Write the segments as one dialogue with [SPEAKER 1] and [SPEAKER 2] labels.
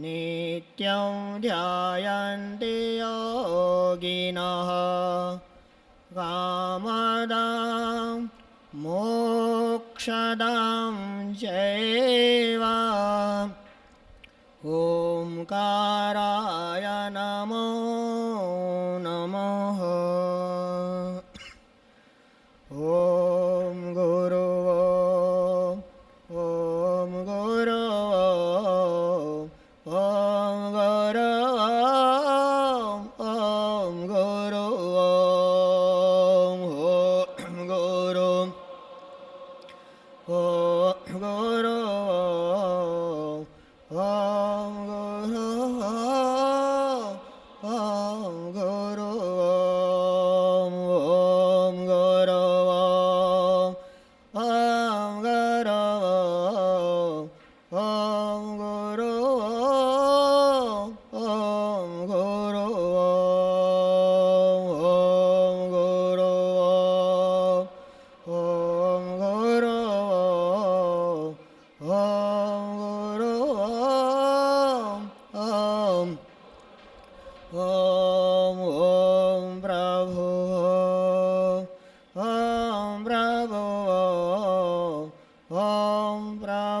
[SPEAKER 1] नित्यं ध्यायन्ति योगिनः। कामदां मोक्षदां चैव ओङ्काराय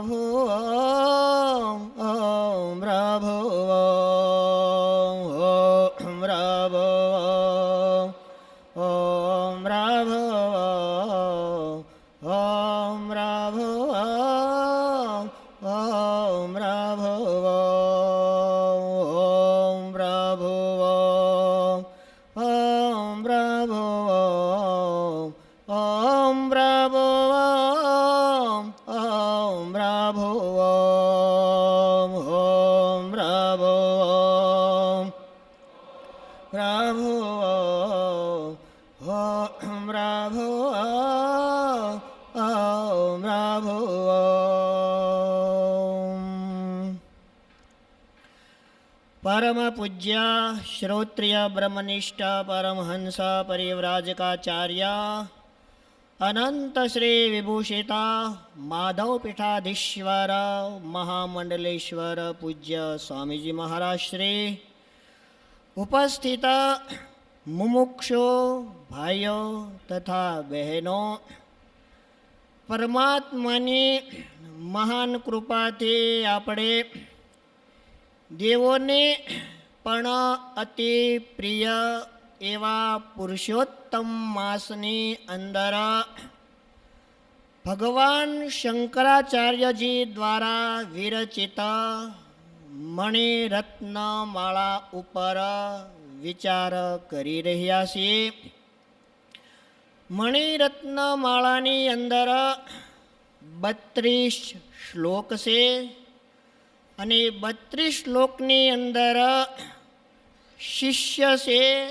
[SPEAKER 1] হো परम पूज्या श्रोत्रिय ब्रह्मनिष्ठ परमहंस परिव्राजकाचार्य अनंत श्री विभूषिता माधव पीठाधीश्वर महामंडलेश्वर पूज्य स्वामीजी महाराज श्री उपस्थित મુમુક્ષો ભાઈઓ તથા બહેનો પરમાત્માની મહાન કૃપાથી આપણે દેવોને પણ અતિ પ્રિય એવા પુરુષોત્તમ માસની અંદર ભગવાન શંકરાચાર્યજી દ્વારા વિરચિત મણિરત્નમાળા ઉપર વિચાર કરી રહ્યા છીએ. મણિરત્નમાળાની અંદર બત્રીસ શ્લોક છે. અને બત્રીસ શ્લોકની અંદર શિષ્ય છે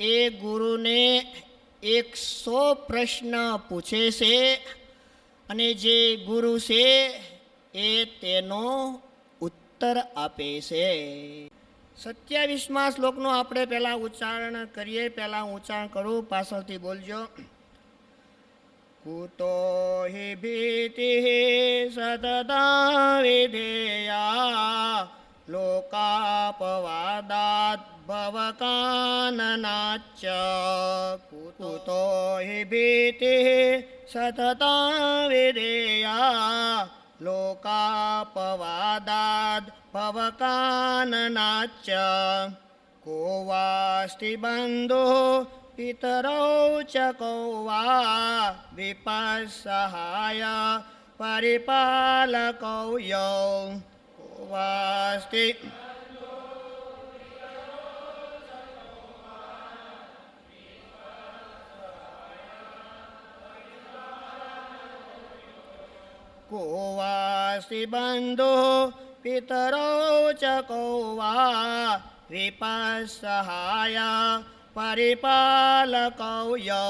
[SPEAKER 1] એ ગુરુને એકસો પ્રશ્ન પૂછે છે અને જે ગુરુ છે એ તેનો ઉત્તર આપે છે. સત્યાવીસમાં શ્લોકનો આપણે પહેલાં ઉચ્ચારણ કરીએ. પહેલાં ઉચ્ચારણ કરું. પાછળથી બોલજો. કુતો હિ ભીતિ तदा विधेया लोकापवादाद्भवकाननाच्च कुतो हि भीतिः सतता विधेया लोकापवादाद् लोकापवादाद्भवकाननाच्च को वास्ति बन्धुः पितरौ च को वा विपत्सहाय परिपालकौ यौ वास्ति को वासि बन्धुः पितरौ च को वा विपः परिपालकौ यौ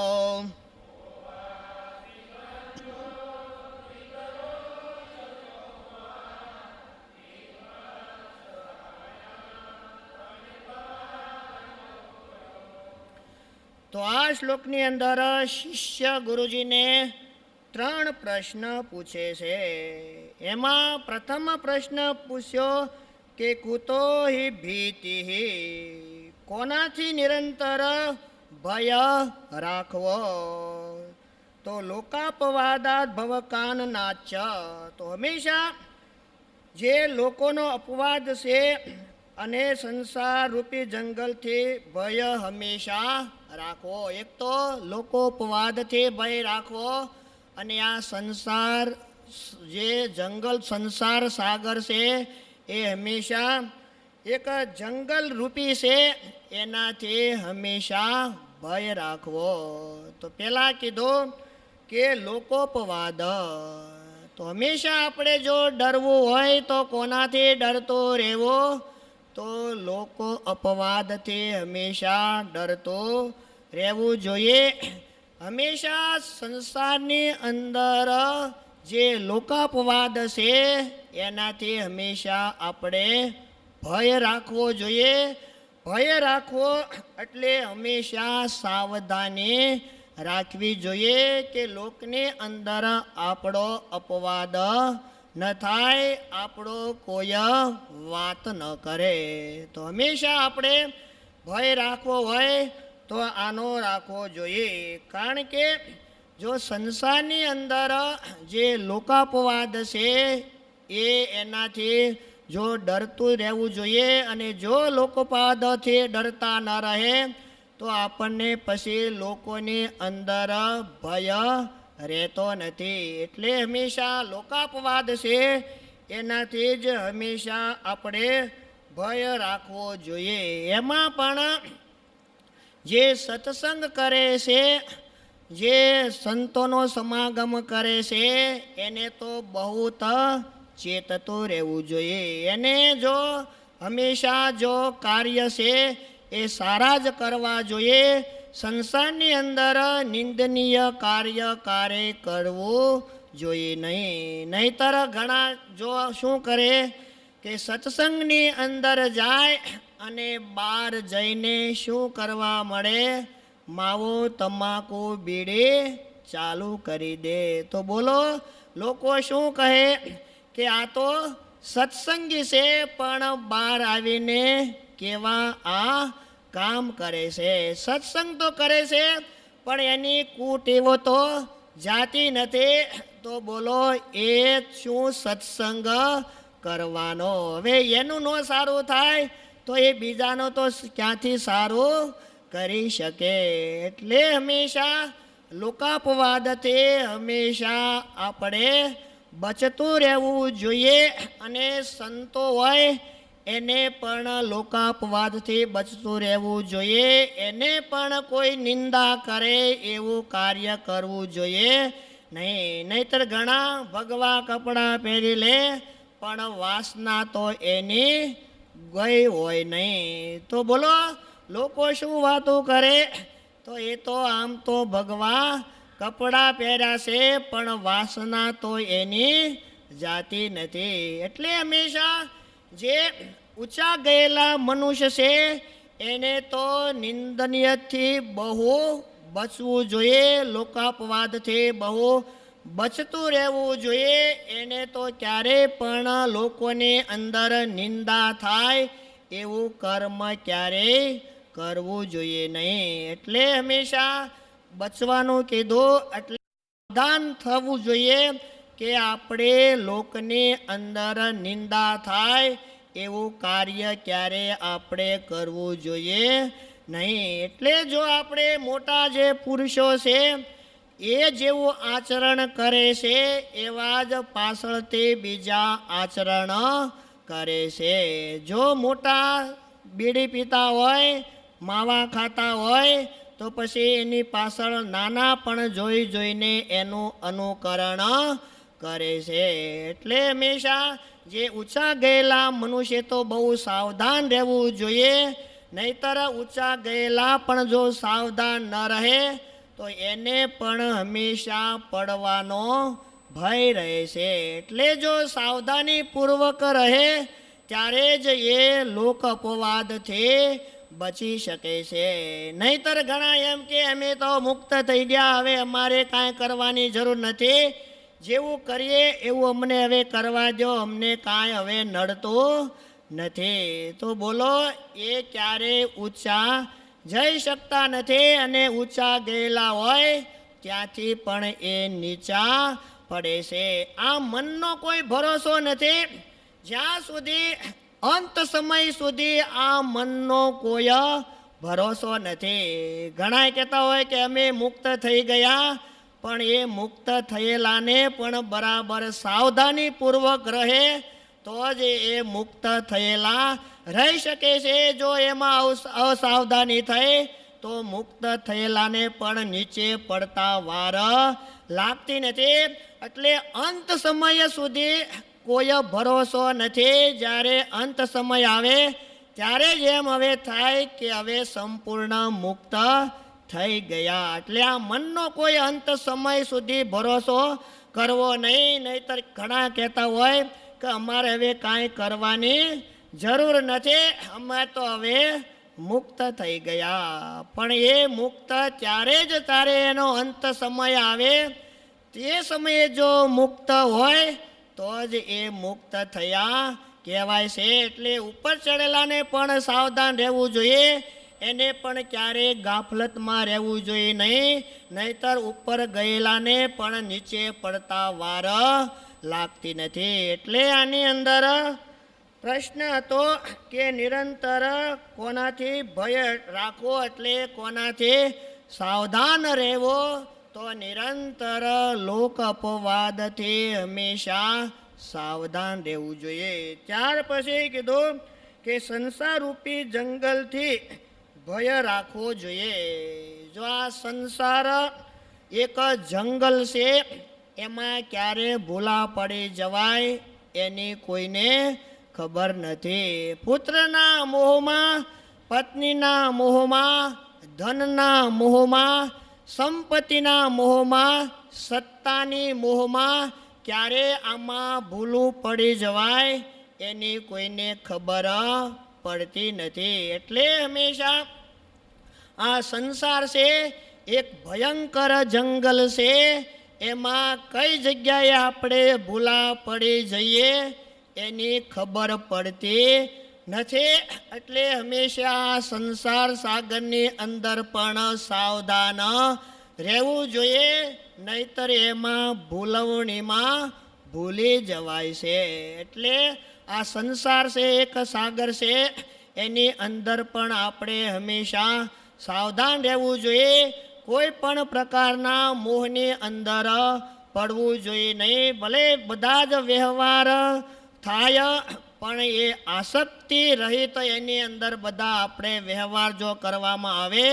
[SPEAKER 1] તો આ શ્લોકની અંદર શિષ્ય ગુરુજીને ત્રણ પ્રશ્ન પૂછે છે. એમાં પ્રથમ પ્રશ્ન પૂછ્યો કે કુતો હિ ભીતિ કોનાથી નિરંતર ભય રાખવો? તો લોકાપવાદાત ભવકાન નાચ તો હંમેશા જે લોકોનો અપવાદ છે અને સંસાર રૂપી જંગલથી ભય હંમેશા રાખવો. એક તો લોકો અપવાદથી ભય રાખવો અને આ સંસાર જે જંગલ સંસાર સાગર છે એ હંમેશા એક જંગલ રૂપી છે એનાથી હંમેશા ભય રાખવો. તો પહેલાં કીધું કે લોકોપવાદ. તો હંમેશા આપણે જો ડરવું હોય તો કોનાથી ડરતો રહેવો? તો લોકો અપવાદથી હંમેશા ડરતો રહેવું જોઈએ. હંમેશા સંસારની અંદર જે લોકાપવાદ છે, એનાથી હંમેશા આપણે ભય રાખવો જોઈએ. ભય રાખવો એટલે હંમેશા સાવધાની રાખવી જોઈએ કે લોકની અંદર આપણો અપવાદ ન થાય આપણો કોઈ વાત ન કરે. તો હંમેશા આપણે ભય રાખવો હોય તો આનો રાખવો જોઈએ. કારણ કે જો સંસારની અંદર જે લોકાપવાદ છે એ એનાથી જો ડરતું રહેવું જોઈએ અને જો લોકોપાદથી ડરતા ન રહે તો આપણને પછી લોકોની અંદર ભય રહેતો નથી એટલે હંમેશા લોકાપવાદ છે. એનાથી જ હંમેશા આપણે ભય રાખવો જોઈએ. એમાં પણ જે સત્સંગ કરે છે, જે સંતોનો સમાગમ કરે છે, એને તો બહુ ચેતતું રહેવું જોઈએ. એને જો હંમેશા જો કાર્ય છે, એ સારા જ કરવા જોઈએ. સંસારની અંદર નિંદનીય કાર્ય કારે કરવું જોઈએ નહીં. નહીતર ઘણા જો શું કરે કે સત્સંગની અંદર જાય અને બહાર જઈને શું કરવા મળે? માવો, તમાકુ, બીડી ચાલુ કરી દે. તો બોલો, લોકો શું કહે કે આ તો સત્સંગી છે, પણ બહાર આવીને કેવા આ કામ કરે છે. સત્સંગ તો કરે છે, પણ એની કુટેવો તો જાતી નથી. તો બોલો, એ શું સત્સંગ કરવાનો? હવે એનું ન સારું થાય, તો એ બીજાનો તો ક્યાંથી સારું કરી શકે? એટલે હંમેશા લોકાપવાદથી હંમેશા આપણે બચતું રહેવું જોઈએ અને સંતો હોય એને પણ લોકાપવાદથી બચતું રહેવું જોઈએ, એને પણ કોઈ નિંદા કરે એવું કાર્ય કરવું જોઈએ. નહીં, નહીતર ઘણા ભગવા કપડાં પહેરી લે, પણ વાસના તો એની ગઈ હોય નહીં. તો બોલો, લોકો શું વાતો કરે? તો એ તો આમ તો ભગવા કપડાં પહેર્યા છે, પણ વાસના તો એની જાતી નથી. એટલે હંમેશા જે ઊંચા ગયેલા મનુષ્ય છે, એને તો નિંદનીયથી બહુ બચવું જોઈએ, લોકાપવાદથી બહુ બચતું રહેવું જોઈએ, એને તો ક્યારેય પણ લોકોની અંદર નિંદા થાય, એવું કર્મ ક્યારેય કરવું જોઈએ નહીં. એટલે હંમેશા બચવાનું કીધું, એટલે સાવધાન થવું જોઈએ કે આપણે લોકની અંદર નિંદા થાય એવું કાર્ય ક્યારે આપણે કરવું જોઈએ નહીં? એટલે જો આપણે મોટા જે પુરુષો છે, એ જેવું આચરણ કરે છે, એવા જ પાછળથી બીજા આચરણ કરે છે. જો મોટા બીડી પીતા હોય, માવા ખાતા હોય, તો પછી એની પાછળ નાના પણ જોઈ જોઈને એનું અનુકરણ કરે છે એટલે હંમેશા જે ઊંચા ગયેલા મનુષ્ય તો બહુ સાવધાન રહેવું જોઈએ. નહીતર ઊંચા ગયેલા પણ જો સાવધાન ન રહે, તો એને પણ હંમેશા પડવાનો ભય રહે છે. એટલે જો સાવધાની પૂર્વક રહે, ત્યારે જ એ લોક અપવાદથી બચી શકે છે. નહીતર ઘણા એમ કે અમે તો મુક્ત થઈ ગયા, હવે અમારે કાંઈ કરવાની જરૂર નથી. જેવું કરીએ એવું અમને હવે કરવા દો, અમને કાંઈ હવે નડતું નથી. તો બોલો, એ ક્યારે ઊંચા જઈ શકતા નથી અને ઊંચા ગયેલા હોય, ત્યાંથી પણ એ નીચા પડે છે. આ મનનો કોઈ ભરોસો નથી. જ્યાં સુધી અંત સમય સુધી આ મનનો કોઈ ભરોસો નથી. ઘણા કહેતા હોય કે અમે મુક્ત થઈ ગયા પણ એ મુક્ત થયેલાને પણ બરાબર સાવધાનીપૂર્વક રહે તો જ એ મુક્ત થયેલા રહી શકે છે. જો એમાં અસાવધાની થઈ તો મુક્ત થયેલાને પણ નીચે પડતા વાર લાગતી નથી. એટલે અંત સમય સુધી કોઈ ભરોસો નથી. જ્યારે અંત સમય આવે ત્યારે જ એમ હવે થાય કે હવે સંપૂર્ણ મુક્ત થઈ ગયા. એટલે આ મનનો કોઈ અંત સમય સુધી ભરોસો કરવો નહીં. નહીતર ઘણા કહેતા હોય કે અમારે હવે કાંઈ કરવાની જરૂર નથી. અમે તો હવે મુક્ત થઈ ગયા. પણ એ મુક્ત ત્યારે જ તારે એનો અંત સમય આવે. તે સમયે જો મુક્ત હોય, તો જ એ મુક્ત થયા કહેવાય છે. એટલે ઉપર ચડેલાને પણ સાવધાન રહેવું જોઈએ. એને પણ ક્યારેય ગાફલતમાં રહેવું જોઈએ નહીં, નહીતર ઉપર ગયેલાને પણ નીચે પડતા વાર લાગતી નથી. એટલે આની અંદર પ્રશ્ન હતો કે નિરંતર કોનાથી ભય રાખવો એટલે કોનાથી સાવધાન રહેવો? તો નિરંતર લોક અપવાદથી હંમેશા સાવધાન રહેવું જોઈએ. ત્યાર પછી કીધું કે સંસારરૂપી જંગલથી ભય રાખવો જોઈએ. જો આ સંસાર એક જંગલ છે, એમાં ક્યારે ભૂલા પડી જવાય એની કોઈને ખબર નથી. પુત્રના મોહમાં, પત્નીના મોહમાં, ધનના મોહમાં, સંપત્તિના મોહમાં, સત્તાની મોહમાં ક્યારે આમાં ભૂલું પડી જવાય, એની કોઈને ખબર પડતી નથી. એટલે હંમેશા આ સંસાર છે, એક ભયંકર જંગલ છે, એમાં કઈ જગ્યાએ આપણે ભૂલા પડી જઈએ એની ખબર પડતી નથી. એટલે હંમેશા સંસાર સાગરની અંદર પણ સાવધાન રહેવું જોઈએ, નહીતર એમાં ભૂલવણીમાં ભૂલી જવાય છે. એટલે આ સંસાર છે, એક સાગર છે, એની અંદર પણ આપણે હંમેશા સાવધાન રહેવું જોઈએ. કોઈ પણ પ્રકારના મોહની અંદર પડવું જોઈએ નહીં. ભલે બધા જ વ્યવહાર થાય, પણ એ આસક્તિ રહિત એની અંદર બધા આપણે વ્યવહાર જો કરવામાં આવે,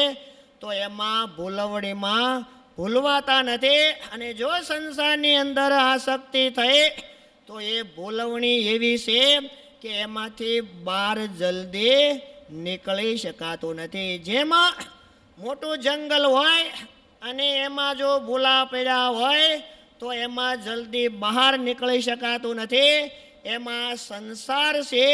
[SPEAKER 1] તો એમાં ભૂલવણીમાં ભૂલવાતા નથી. અને જો સંસારની અંદર આસક્તિ થઈ, તો એ ભૂલવણી એવી છે કે એમાંથી બહાર જલ્દી નીકળી શકાતું નથી. જેમાં મોટું જંગલ હોય અને એમાં જો ભૂલા પડ્યા હોય, તો એમાં જલ્દી બહાર નીકળી શકાતું નથી. એમાં સંસાર છે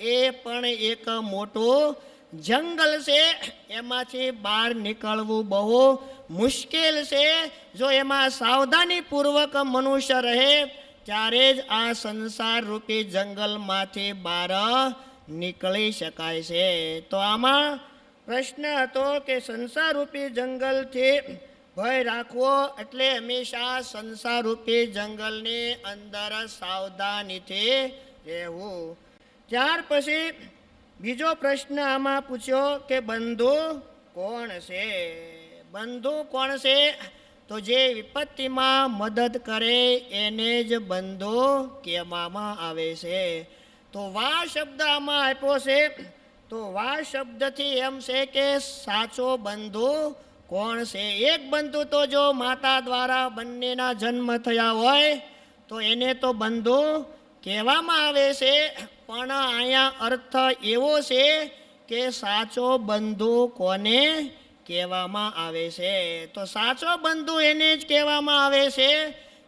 [SPEAKER 1] એ પણ એક મોટું જંગલ છે. એમાંથી બહાર નીકળવું બહુ મુશ્કેલ છે. જો એમાં સાવધાનીપૂર્વક મનુષ્ય રહે, ત્યારે જ આ સંસાર રૂપી જંગલમાંથી બહાર નીકળી શકાય છે. તો આમાં પ્રશ્ન હતો કે સંસારરૂપી જંગલથી ભય રાખવો એટલે હંમેશા સંસારરૂપી જંગલની અંદર સાવધાનીથી રહેવું. ત્યાર પછી બીજો પ્રશ્ન આમાં પૂછ્યો કે બંધુ કોણ છે? બંધુ કોણ છે? તો જે વિપત્તિમાં મદદ કરે એને જ બંધુ કહેવામાં આવે છે. તો વા શબ્દ આમાં આપ્યો છે? તો વા શબ્દથી એમ છે કે સાચો બંધુ કોણ છે? એક બંધુ તો જો માતા દ્વારા બંનેના જન્મ થયા હોય, તો એને તો બંધુ કહેવામાં આવે છે, પણ અહીંયા અર્થ એવો છે કે સાચો બંધુ કોને કહેવામાં આવે છે? તો સાચો બંધુ એને જ કહેવામાં આવે છે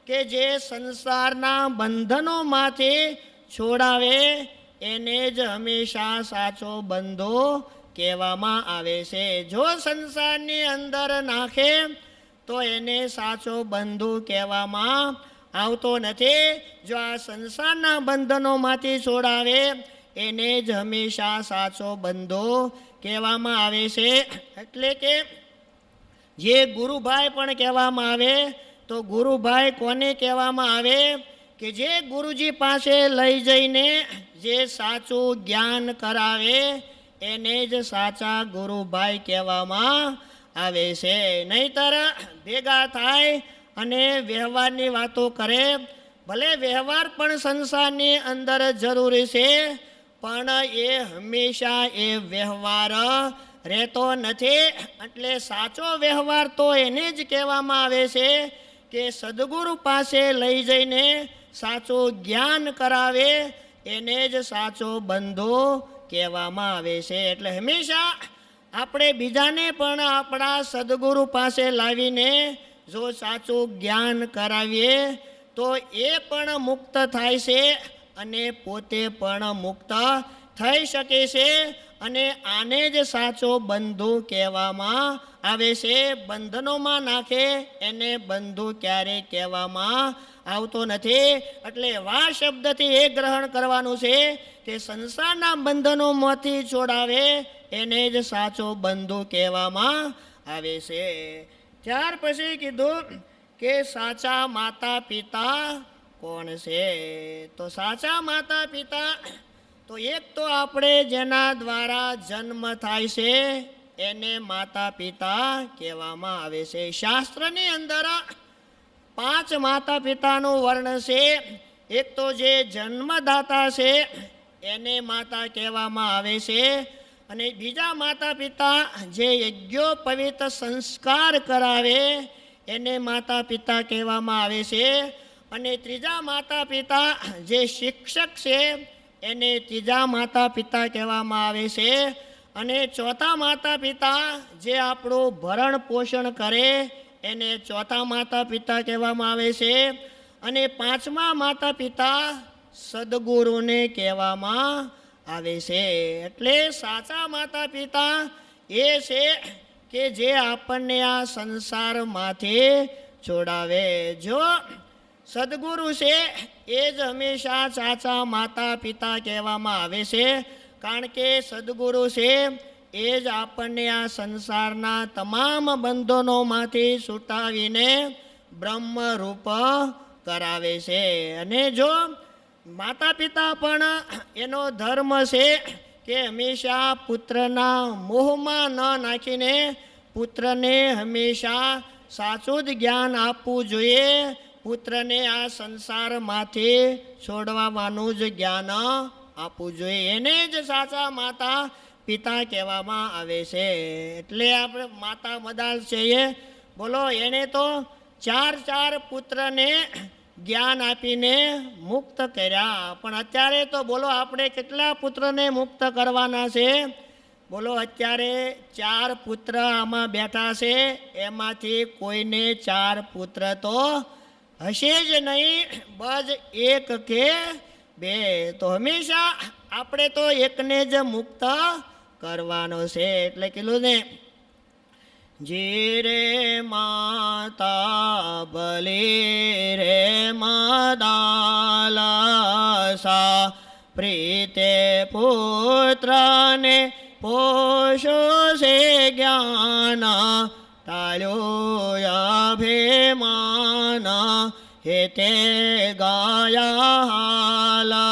[SPEAKER 1] કે જે સંસારના બંધનોમાંથી છોડાવે, એને જ હંમેશા સાચો બંધો કહેવામાં આવે છે. જો સંસારની અંદર નાખે, તો એને સાચો બંધુ કહેવામાં આવતો નથી. જો આ સંસારના બંધનોમાંથી છોડાવે, એને જ હંમેશા સાચો બંધો કહેવામાં આવે છે. એટલે કે જે ગુરુભાઈ પણ કહેવામાં આવે, તો ગુરુભાઈ કોને કહેવામાં આવે? કે જે ગુરુજી પાસે લઈ જઈને જે સાચું જ્ઞાન કરાવે, એને જ સાચા ગુરુભાઈ કહેવામાં આવે છે. નહીતર ભેગા થાય અને વ્યવહારની વાતો કરે, ભલે વ્યવહાર પણ સંસારની અંદર જરૂરી છે, પણ એ હંમેશા એ વ્યવહાર રહેતો નથી. એટલે સાચો વ્યવહાર તો એને જ કહેવામાં આવે છે કે સદગુરુ પાસે લઈ જઈને સાચું જ્ઞાન કરાવે, એને જ સાચો બંધો કહેવામાં આવે છે. એટલે હંમેશા આપણે બીજાને પણ આપણા સદગુરુ પાસે લાવીને જો સાચું જ્ઞાન કરાવીએ, તો એ પણ મુક્ત થાય છે અને પોતે પણ મુક્ત થઈ શકે છે અને આને જ સાચો બંધુ કહેવામાં આવે છે. બંધનોમાં નાખે, એને બંધુ ક્યારે કહેવામાં આવતો નથી. એટલે વા શબ્દથી એ ગ્રહણ કરવાનું છે કે સંસારના બંધનોમાંથી છોડાવે, એને જ સાચો બંધુ કહેવામાં આવે છે. ત્યાર પછી કીધું કે સાચા માતા પિતા કોણ છે? તો સાચા માતા પિતા તો એક તો આપણે જેના દ્વારા જન્મ થાય છે, એને માતા પિતા કહેવામાં આવે છે. શાસ્ત્રની અંદર પાંચ માતા પિતાનું વર્ણ છે. એક તો જે જન્મદાતા છે, એને માતા કહેવામાં આવે છે. અને બીજા માતા પિતા જે યજ્ઞોપવિત સંસ્કાર કરાવે, એને માતા પિતા કહેવામાં આવે છે. અને ત્રીજા માતા પિતા જે શિક્ષક છે, એને ત્રીજા માતા પિતા કહેવામાં આવે છે. અને ચોથા માતા પિતા જે આપણું ભરણ પોષણ કરે એને ચોથા માતા પિતા કહેવામાં આવે છે અને પાંચમા માતા પિતા સદગુરુને કહેવામાં આવે છે. એટલે સાચા માતા પિતા એ છે કે જે આપણને આ સંસારમાંથી છોડાવે. જો સદગુરુ છે, એ જ હંમેશા સાચા માતા પિતા કહેવામાં આવે છે. કારણ કે સદગુરુ છે એ જ આપણને આ સંસારના તમામ બંધનોમાંથી છૂટાવીને બ્રહ્મરૂપ કરાવે છે. અને જો માતા પિતા પણ એનો ધર્મ છે કે હંમેશા પુત્રના મોહમાં ન નાખીને પુત્રને હંમેશા સાચું જ જ્ઞાન આપવું જોઈએ. પુત્રને આ સંસારમાંથી છોડવાનું જ જ્ઞાન આપવું જોઈએ. એને જ સાચા માતા પિતા કહેવામાં આવે છે. એટલે આપણે માતા મદાલ છે એ. બોલો, એને તો ચાર ચાર પુત્રને જ્ઞાન આપીને મુક્ત કર્યા. પણ અત્યારે તો બોલો, આપણે કેટલા પુત્રને મુક્ત કરવાના છે? બોલો, અત્યારે ચાર પુત્ર આમાં બેઠા છે. એમાંથી કોઈને ચાર પુત્ર તો હશે જ નહીં, બસ એક કે બે. તો હંમેશા આપણે તો એકને જ મુક્ત કરવાનો છે. એટલે કીધું ને, જીરે માતા બલી રે મદાલસા, પ્રીતે પુત્રને પોષો છે જ્ઞાન ટાળ્યો અભિમાન હેતે ગાયા હાલરા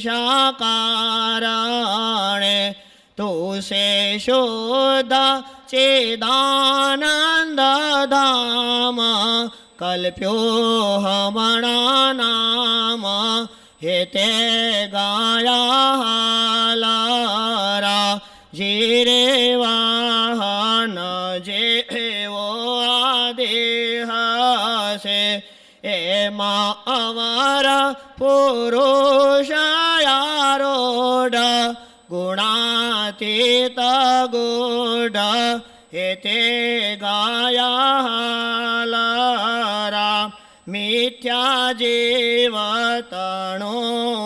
[SPEAKER 1] હર્ષા કારણે તું સે શોધ ચેદાનંદ ધામ કલ્પ્યો હમણા નામ હે તે ગાયા હાલારા જીરે વાહન જેવો આદેહ છે એમાં અમારા પુરુષ ગુણાતીત ગુઢ હે તે ગાયા મિથ્યા જીવતણો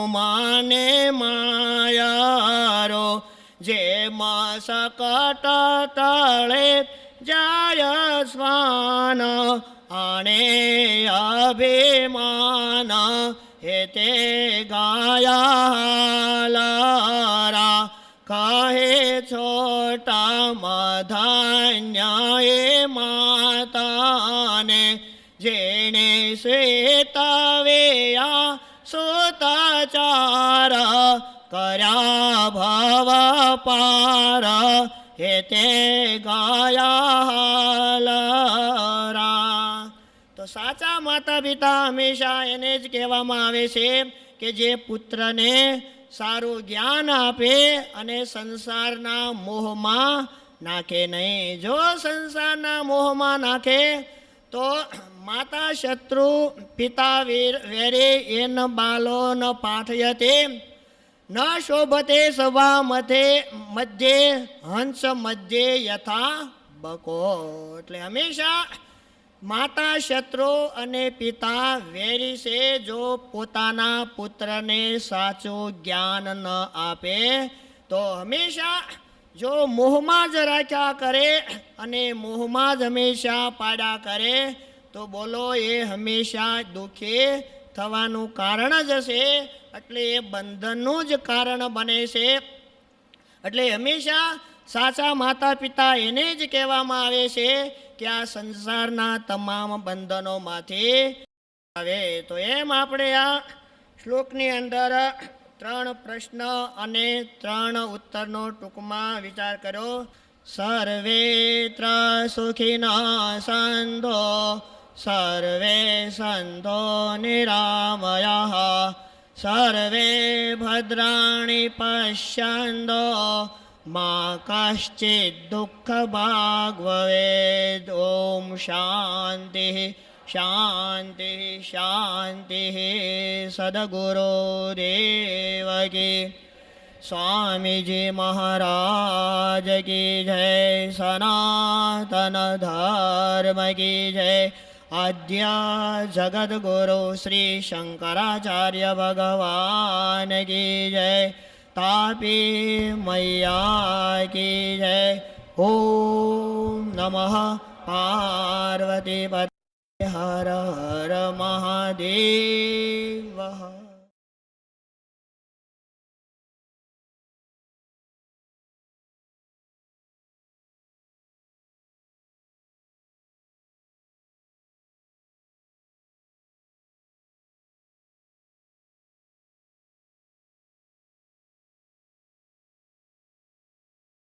[SPEAKER 1] માને માયારો जे તળે જાય સ્વાન આણે અભિમાન હે તે ગાયા કહે છોટા મધાન્ય એ માતાને જેણે શ્વેતવેયા સુતાચાર કર્યા ભવ પાર હે તે ગાયા સાચા માતા પિતા હંમેશા એને જ કહેવામાં આવે છે કે જે પુત્રને સારું જ્ઞાન આપે અને સંસારના મોહમાં નાખે નહીં. જો સંસારના મોહમાં નાખે, તો માતા શત્રુ પિતા વીર એન બાલો ન પાઠયતે, ન શોભતે સભા મધે, મધ્યે હંસ મધ્યે યથા બકો. એટલે હંમેશા માતા શત્રુ અને પિતા વેરી છે જો પોતાના પુત્રને સાચું જ્ઞાન ન આપે, તો હંમેશા જો મોહમાં જ રાખ્યા કરે અને મોહમાં જ હંમેશા પાડ્યા કરે, તો બોલો એ હંમેશા દુઃખી થવાનું કારણ જ હશે એટલે એ બંધનનું જ કારણ બને છે. એટલે હંમેશા સાચા માતા પિતા એને જ કહેવામાં આવે છે કે આ સંસારના તમામ બંધનોમાંથી આવે. તો એમ આપણે આ શ્લોકની અંદર ત્રણ પ્રશ્ન અને ત્રણ ઉત્તરનો ટૂંકમાં વિચાર કર્યો. સર્વેત્ર સુખિના સંધો, સર્વે સંતો નિરામયા, સર્વે ભદ્રાણી પશ્યન્તો મા કશ્ચિદ દુઃખ ભાગ ભવેદ ઓમ શાંતિ શાંતિ શાંતિ સદગુરો દેવ કી સ્વામીજી મહારાજ કી જય સનાતન ધર્મ કી જય આદ્ય જગદગુરુ તાપી મૈયા કી જય ઓમ નમઃ પાર્વતી હર હર મહાદેવ